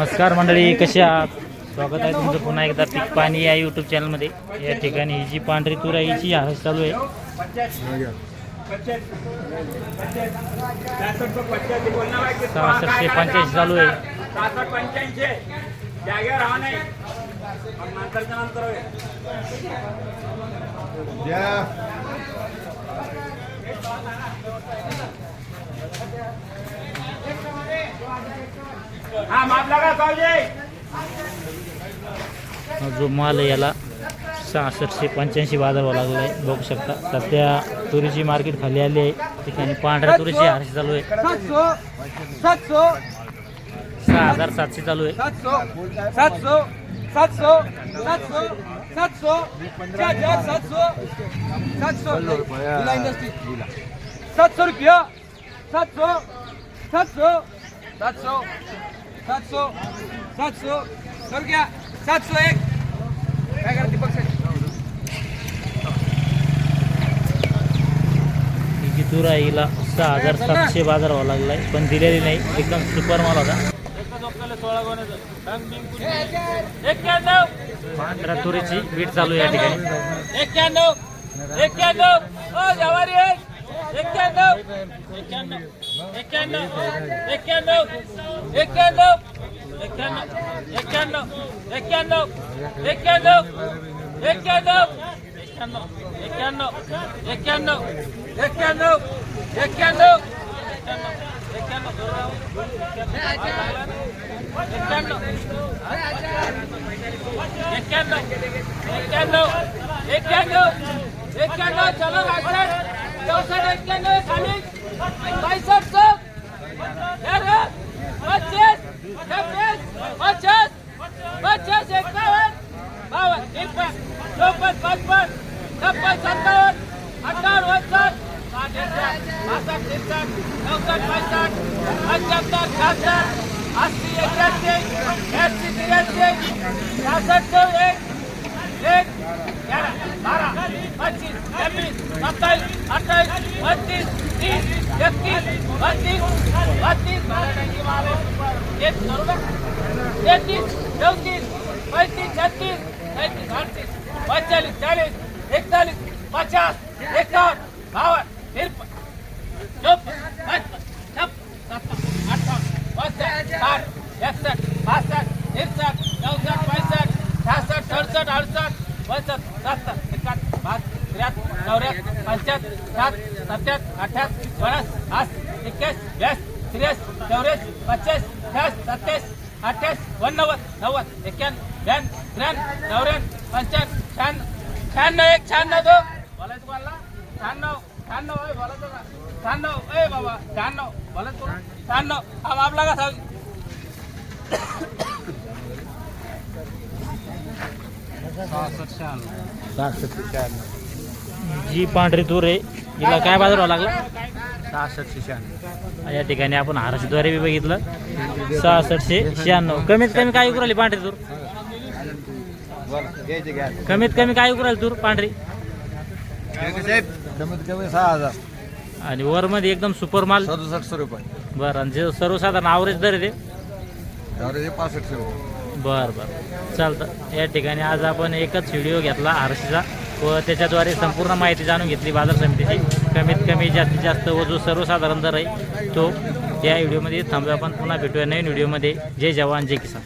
नमस्कार मंडळी कशी आहात? स्वागत आहे तुमचं पुन्हा एकदा पीक पाणी या यूट्यूब चॅनलमध्ये या ठिकाणी ही जी पांढरी तूर आहे हिची हरस चालू आहे. सहासष्टशे पंच्याऐंशी चालू आहे. जो माल याला सहासष्टशे पंच्याऐंशी बाजारावा लागलं आहे बघू शकता. सध्या तुरीची मार्केट खाली आली आहे. ठिकाणी पांढऱ्या तुरीची आठशे चालू आहे. सहा हजार सातशे चालू आहे. सातशो. सातशो. सातशो. सातशो. सातशो रुपया. सातशो सातशो सातशो सातशो सातशो सर घ्या सातशो एक. काय करा दीपक ही तूर आहे हिला? सहा हजार सातशे बाजारभाव लागला आहे पण दिलेली नाही. एकदम सुपर माल होता. पांढऱ्या तुरीची बीट चालू या ठिकाणी. एक्क्याण्णव. एक्क्याण्णव. ఎక్కాను ఎక్కాను ఎక్కాను చలో రాజాడు चौसष्ट एक्क्याण्णव चाळीस बासष्ट पच्चीस छब्बीस पचास पचास एकावन्न बावन्न तिरपन चौपन पचपन छप्पन सत्तावन्न अठ्ठावन्न वसठ बासष्ट तिरसष्ट चौसष्ट पैसष्ट पंच्याहत्तर शहात्तर अस्सी एकाऐंशी ऐंशी त्र्याऐंशी सहासष्ट एक तेहतीस चौतीस पैतीस छत्तीस सैतीस अडतीस पंचेचाळीस चाळीस एकचाळीस पचास एकावन्न बावन्न तिरपन्न चौपन्न पचपन्न छप्पन सत्तावन्न अठ्ठावन्न पंचाहत्तर अडसठ अडसष्ट पंचाहत्तर सात सत्यास अठ्यास बनस आठ एक्क्यास ब्यास त्रेस चौऱ्यास पच्चास छ्यास सत्तावीस अठ्ठावीस वनवद नव्वद एक्क्याण्णव ब्याण्णव त्र्याण्णव चौऱ्याण्णव पंच्याण्णव शहाण्णव शहाण्णव एक शहाण्णव दो. बोलायचं कोणाला? शहाण्णव शहाण्णव आहे बोलायचं शहाण्णव ए बाबा शहाण्णव बोलायचं शहाण्णव. हा बाबला का सावजी जी पांढरी तूर आहे हिला काय बाजारभाव लागला? सहासष्टशे शहाण्णव. या ठिकाणी आपण हरसद्वारे बी बघितलं. सहासष्टशे शहाण्णव. कमीत कमी काय विकू राहिली पांढरी तूर कमीत कमी काय विकू राहिली तूर पांढरी? साहेब कमीत कमी सहा हजार आणि वरमध्ये एकदम सुपर माल. सदुसष्टशे रुपये. बरं आणि जे सर्वसाधारण आवरेज दर आहे ते? पासष्टशे रुपये. बरं बरं. चालतं. या ठिकाणी आज आपण एकच व्हिडिओ घेतला आरशीचा. व त्याच्याद्वारे संपूर्ण माहिती जाणून घेतली बाजार समितीची. कमीत कमी जास्तीत जास्त व जो सर्वसाधारण दर आहे तो. या व्हिडिओमध्ये थांबूया आपण. पुन्हा भेटूया नवीन व्हिडिओमध्ये जय जवान जय किसान.